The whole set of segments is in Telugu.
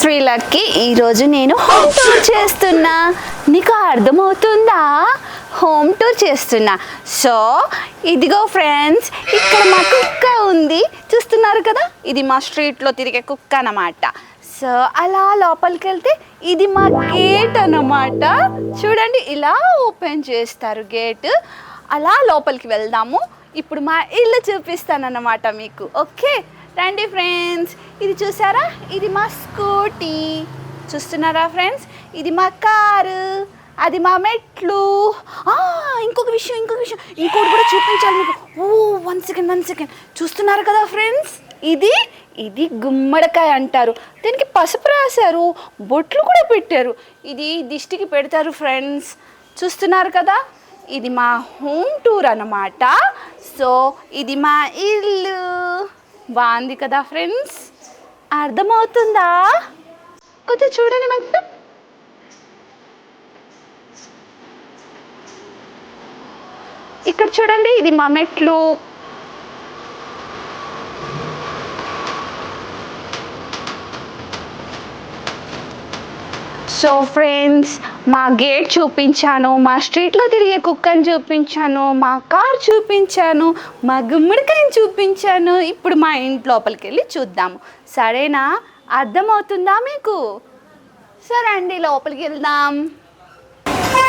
శ్రీలక్కి ఈరోజు నేను హోమ్ టూర్ చేస్తున్నా. నీకు అర్థమవుతుందా? హోమ్ టూర్ చేస్తున్నా. సో ఇదిగో ఫ్రెండ్స్ ఇక్కడ మా కుక్క ఉంది. చూస్తున్నారు కదా? ఇది మా స్ట్రీట్లో తిరిగే కుక్క అన్నమాట. సో అలా లోపలికి వెళ్తే ఇది మా గేట్ అన్నమాట. చూడండి ఇలా ఓపెన్ చేస్తారు గేట్ అలా లోపలికి వెళ్దాము. ఇప్పుడు మా ఇల్లు చూపిస్తానన్నమాట మీకు. ఓకే రండి ఫ్రెండ్స్. ఇది చూసారా? ఇది మా స్కూటీ. చూస్తున్నారా ఫ్రెండ్స్? ఇది మా కారు. అది మా మెట్లు. ఇంకొక విషయం ఇంకొక విషయం. ఇంకోటి కూడా చూపించాలి మీకు. ఓ వన్ సెకండ్ వన్ సెకండ్ చూస్తున్నారు కదా ఫ్రెండ్స్? ఇది ఇది గుమ్మడికాయ అంటారు. దీనికి పసుపు రాశారు. బొట్లు కూడా పెట్టారు. ఇది దిష్టికి పెడతారు ఫ్రెండ్స్. చూస్తున్నారు కదా? ఇది మా హోమ్ టూర్ అన్నమాట. సో ఇది మా ఇల్లు. బాగుంది కదా ఫ్రెండ్స్? అర్థమవుతుందా? కొంచెం చూడండి మాకు ఇక్కడ చూడండి ఇది మా మెట్లు. సో ఫ్రెండ్స్ మా గేట్ చూపించాను మా స్ట్రీట్లో తిరిగే కుక్కని చూపించాను మా కార్ చూపించాను మా గుమ్మడికాయని చూపించాను. ఇప్పుడు మా ఇంటి లోపలికి వెళ్ళి చూద్దాము. సరేనా? అర్థమవుతుందా మీకు? సరే అండి లోపలికి వెళ్దాం.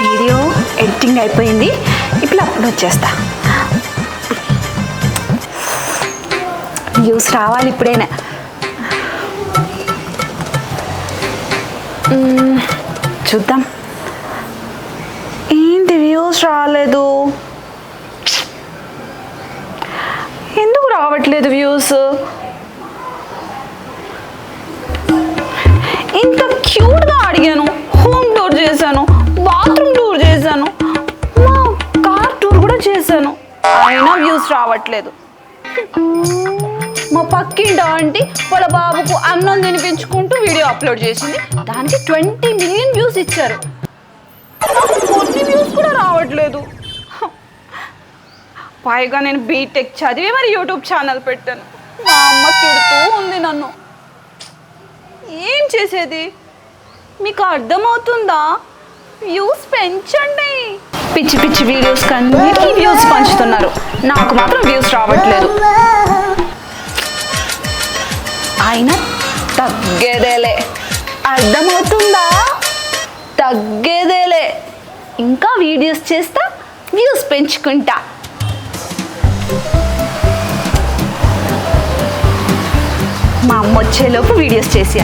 వీడియో ఎడిటింగ్ అయిపోయింది. ఇప్పుడు అప్పుడు వచ్చేస్తా. వ్యూస్ రావాలి ఇప్పుడైనా. చూద్దాం. ఏంటి వ్యూస్ రాలేదు? ఎందుకు రావట్లేదు వ్యూస్ ఇంత క్యూట్గా అడిగాను. హోమ్ టూర్ చేశాను. బాత్రూమ్ టూర్ చేశాను. మా కార్ టూర్ కూడా చేశాను. అయినా వ్యూస్ రావట్లేదు. మా ఆంటీ వాళ్ళ బాబుకు అన్నం తినిపించుకుంటూ వీడియో అప్లోడ్ చేసింది. దానికి ట్వంటీ మిలియన్ వ్యూస్ ఇచ్చారు. నాకు కొన్ని వ్యూస్ కూడా రావట్లేదు. పైగా నేను బీటెక్ చదివి మరి యూట్యూబ్ ఛానల్ పెట్టాను. మా అమ్మ తిడుతూ ఉంది నన్ను. ఏం చేసేది? మీకు అర్థమవుతుందా? వ్యూస్ పెంచండి. పిచ్చి పిచ్చి వీడియోస్ కన్నీ వ్యూస్ పంచుతున్నారు. నాకు మాత్రం వ్యూస్ రావట్లేదు. అయినా తగ్గేదేలే. అర్థమవుతుందా? తగ్గేదేలే. ఇంకా వీడియోస్ చేస్తా వ్యూస్ పెంచుకుంటా. మా అమ్మ వచ్చేలోపు వీడియోస్ చేసా.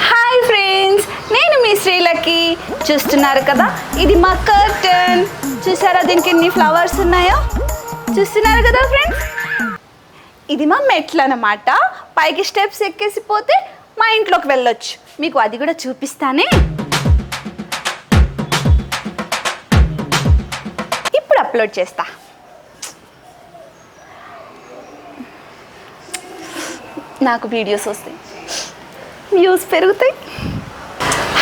హాయ్ ఫ్రెండ్స్ నేను మీ శ్రీలకి. చూస్తున్నారు కదా? ఇది మా కర్టన్. చూసారా దీనికి ఎన్ని ఫ్లవర్స్ ఉన్నాయో? చూస్తున్నారు కదా ఫ్రెండ్స్? ఇది మా మెట్లు అన్నమాట పైకి స్టెప్స్ ఎక్కేసిపోతే మా ఇంట్లోకి వెళ్ళొచ్చు. మీకు అది కూడా చూపిస్తానే. ఇప్పుడు అప్లోడ్ చేస్తా. నాకు వీడియోస్ వస్తాయి. వ్యూస్ పెరుగుతాయి.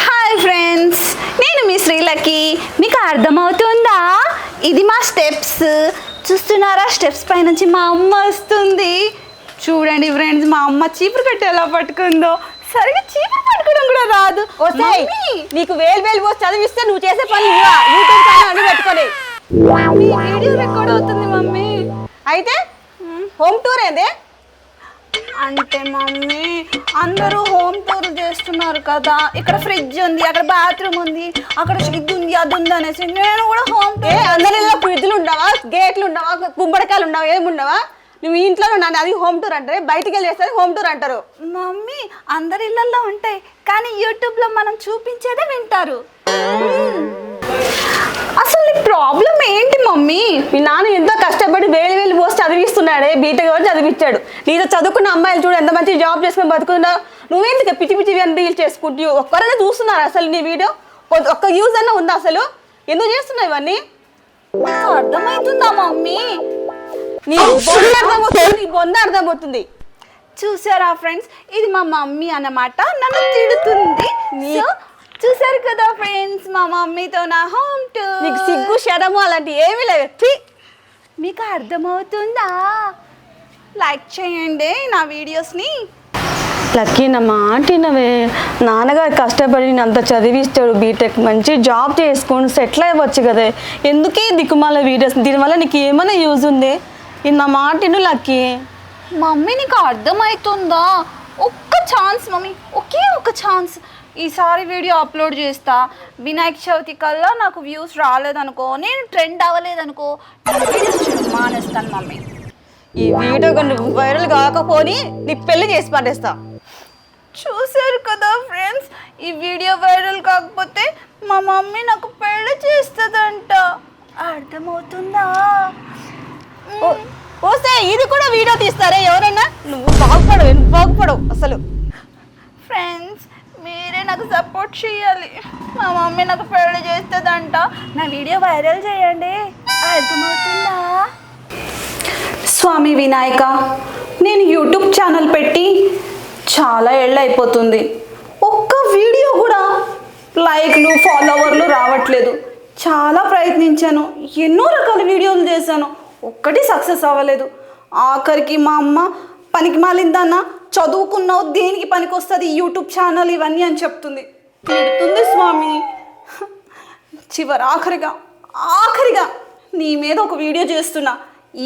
హాయ్ ఫ్రెండ్స్ నేను మీ శ్రీలకి. మీకు అర్థమవుతుందా? ఇది మా స్టెప్స్. చూస్తున్నారా? స్టెప్స్ పై నుంచి మా అమ్మ వస్తుంది. చూడండి ఫ్రెండ్స్ మా అమ్మ చీపురు కట్టి ఎలా పట్టుకుందో. సరిగా చీపురు పట్టుకోవడం కూడా రాదు. వస్తాయి. నీకు వేలు వేలు పోసి చదివిస్తే నువ్వు చేసే పని యూట్యూబ్ ఛానల్ అన్ని పెట్టుకొని. మమ్మీ వీడియో రికార్డ్ అవుతుంది మమ్మీ. అయితే హోమ్ టూర్ ఏంది? అంటే మమ్మీ అందరూ హోమ్ టూర్ చేస్తున్నారు కదా. ఇక్కడ ఫ్రిడ్జ్ ఉంది అక్కడ బాత్రూమ్ ఉంది అక్కడ ఇది ఉంది అది ఉంది అనేసి నేను కూడా హోమ్ ఏ టూర్ అందరిలో ఫ్రిడ్జ్లు ఉండవా? గేట్లు ఉండవా? గుమ్మడికాయలు ఉండవా? ఏమి ఉండవా? నువ్వు ఇంట్లో ఉన్నాను అది హోమ్ టూర్ అంటారు. బయటికి వెళ్ళి చేస్తే హోమ్ టూర్ అంటారు. మమ్మీ అందరి ఇళ్ళల్లో ఉంటాయి కానీ యూట్యూబ్లో మనం చూపించేదే వింటారు. అసలు నీ ప్రాబ్లం ఏంటి మమ్మీ? మీ నాన్న ఎంతో కష్టపడి చదివిస్తున్నాడే బీటెక్ వరకు చదివించాడు నీతో చదువుకున్న అమ్మాయిలు చూడు ఎంత మంచి జాబ్ చేసుకుని బతుకుతున్నావు? నువ్వేందుకు పిచ్చి పిచ్చి రీల్ చేసుకుంటూ ఒక్కరైనా చూస్తున్నారు అసలు నీ వీడియో ఒక్క యూజ్ అన్న ఉందా అసలు? ఎందుకు చేస్తున్నావు ఇవన్నీ? అర్థమవుతుందా మమ్మీ? నీ బొంద అర్థమవుతుంది నీ బొంద అర్థమవుతుంది. చూసారా ఫ్రెండ్స్ ఇది మా మమ్మీ అన్నమాట. నన్ను తిడుతుంది. చూసారు కదా ఫ్రెండ్స్ మా మమ్మీతో నా హోమ్ టూర్ నీకు సిగ్గు శరము అలాంటి ఏమీ లేవు! మీకు అర్థమవుతుందా? లైక్ చేయండి నా వీడియోస్ని. లక్కీ నా మాటినవే నాన్నగారు కష్టపడి అంత చదివిస్తాడు బీటెక్ మంచి జాబ్ చేసుకొని సెటిల్ అవ్వచ్చు కదా. ఎందుకే దిక్కుమాల వీడియోస్? దీనివల్ల నీకు ఏమైనా యూజ్ ఉంది? నా మాటిను లక్కీ. మమ్మీ నీకు అర్థమవుతుందా? ఒక్క ఛాన్స్ మమ్మీ. ఒకే ఒక ఛాన్స్ ఈసారి వీడియో అప్లోడ్ చేస్తా. వినాయక చవితి కల్లా నాకు వ్యూస్ రాలేదనుకో నేను ట్రెండ్ అవ్వలేదనుకో మానేస్తాను మమ్మీ. ఈ వీడియో కొన్ని వైరల్ కాకపోని నీ పెళ్ళి చేసి పడేస్తా చూశారు కదా ఫ్రెండ్స్ ఈ వీడియో వైరల్ కాకపోతే మా మమ్మీ నాకు పెళ్ళి చేస్తుందంట. అర్థమవుతుందా? ఓసే ఇది కూడా వీడియో తీస్తారే ఎవరైనా నువ్వు బాగుపడవు ఎందుకు బాగుపడవు అసలు. ఫ్రెండ్స్ మమ్మీ నాకు సపోర్ట్ చేయాలి. మా మమ్మీ నాకు పెళ్ళి చేస్తుందంట. నా వీడియో వైరల్ చేయండి. అర్థమవుతుందా? స్వామి వినాయక నేను యూట్యూబ్ ఛానల్ పెట్టి చాలా ఏళ్ళు అయిపోతుంది. ఒక్క వీడియో కూడా లైక్లు ఫాలోవర్లు రావట్లేదు. చాలా ప్రయత్నించాను. ఎన్నో రకాల వీడియోలు చేశాను. ఒక్కటి సక్సెస్ అవ్వలేదు. ఆఖరికి మా అమ్మ పనికి మాలిందన్న చదువుకున్నావు దేనికి పనికి వస్తుంది యూట్యూబ్ ఛానల్ ఇవన్నీ అని చెప్తుంది. తిడుతుంది స్వామి. చివరి ఆఖరిగా ఆఖరిగా నీ మీద ఒక వీడియో చేస్తున్నా.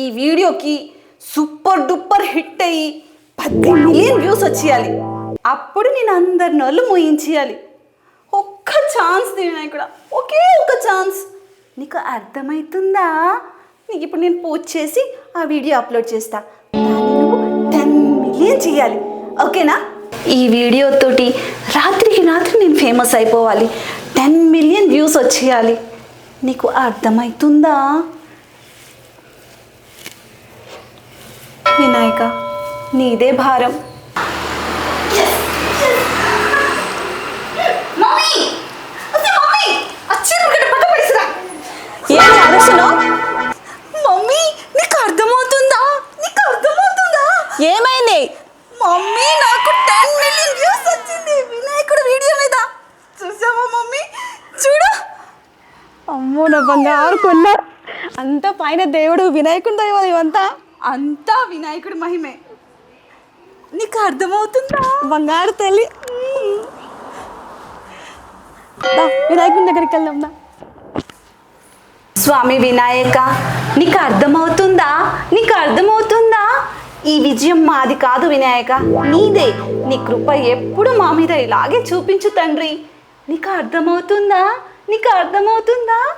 ఈ వీడియోకి సూపర్ డూపర్ హిట్ అయ్యి పది మిలియన్ వ్యూస్ వచ్చేయాలి. అప్పుడు నేను అందరి నల్లు మోయించేయాలి. ఒక్క ఛాన్స్ నేను ఇక్కడ. ఒకే ఒక ఛాన్స్. నీకు అర్థమవుతుందా? నీకు ఇప్పుడు నేను పోస్ట్ చేసి ఆ వీడియో అప్లోడ్ చేస్తా. మిలియన్ చేయాలి ఓకేనా? ఈ వీడియో తోటి రాత్రికి రాత్రి నేను ఫేమస్ అయిపోవాలి. టెన్ మిలియన్ వ్యూస్ వచ్చేయాలి. నీకు అర్థమవుతుందా వినాయక నీదే భారం. బంగారు అంత పైన దేవుడు వినాయకుని దైవం ఇవంతా. అంతా వినాయకుడి మహిమే. నీకు అర్థమవుతుందా? బంగారు తల్లి. వినాయకుని దగ్గరికి వెళ్దాం స్వామి వినాయక నీకు అర్థమవుతుందా? నీకు అర్థమవుతుందా? ఈ విజయం మాది కాదు వినాయక నీదే. నీ కృప ఎప్పుడు మా మీద ఇలాగే చూపించు తండ్రి. నీకు అర్థమవుతుందా? నీకు అర్థమవుతుందా?